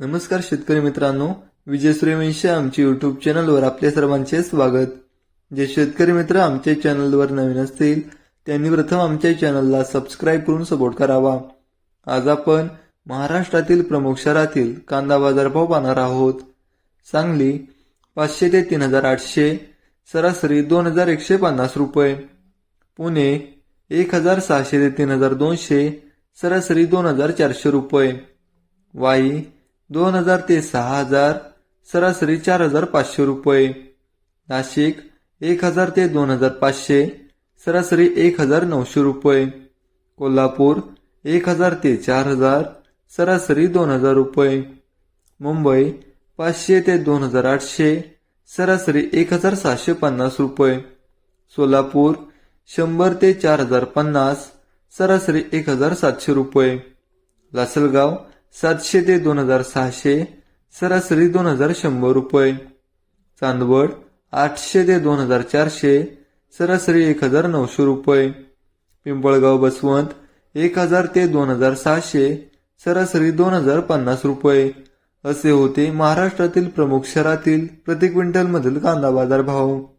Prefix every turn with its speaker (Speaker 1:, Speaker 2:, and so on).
Speaker 1: नमस्कार शेतकरी मित्रांनो विजय सूर्यवंशी आमच्या युट्यूब चॅनलवर आपल्या सर्वांचे स्वागत. जे शेतकरी मित्र आमच्या चॅनलवर नवीन असतील त्यांनी प्रथम आमच्या चॅनलला सबस्क्राईब करून सपोर्ट करावा. आज आपण महाराष्ट्रातील प्रमुख शहरातील कांदा बाजारभाव पाहणार आहोत. सांगली पाचशे ते तीन हजार आठशे सरासरी दोन हजार एकशे पन्नास रुपये. पुणे एक हजार सहाशे ते तीन हजार दोनशे सरासरी दोन हजार चारशे रुपये. वाई दोन हजार ते सहा हजार सरासरी चार हजार पाचशे रुपये. नाशिक एक हजार ते दोन हजार पाचशे सरासरी एक हजार नऊशे रुपये. कोल्हापूर एक हजार ते चार हजार सरासरी दोन हजार रुपये. मुंबई पाचशे ते दोन हजार आठशे सरासरी एक हजार सहाशे पन्नास रुपये. सोलापूर शंभर ते चार हजार पन्नास सरासरी एक हजार सातशे रुपये. लासलगाव सातशे ते दोन हजार सहाशे सरासरी दोन हजार शंभर रुपये. चांदवड आठशे ते दोन हजार चारशे सरासरी एक हजार नऊशे रुपये. पिंपळगाव बसवंत एक हजार ते दोन हजार सहाशे सरासरी दोन हजार पन्नास रुपये. असे होते महाराष्ट्रातील प्रमुख शहरातील प्रति क्विंटलमधील कांदा बाजार भाव.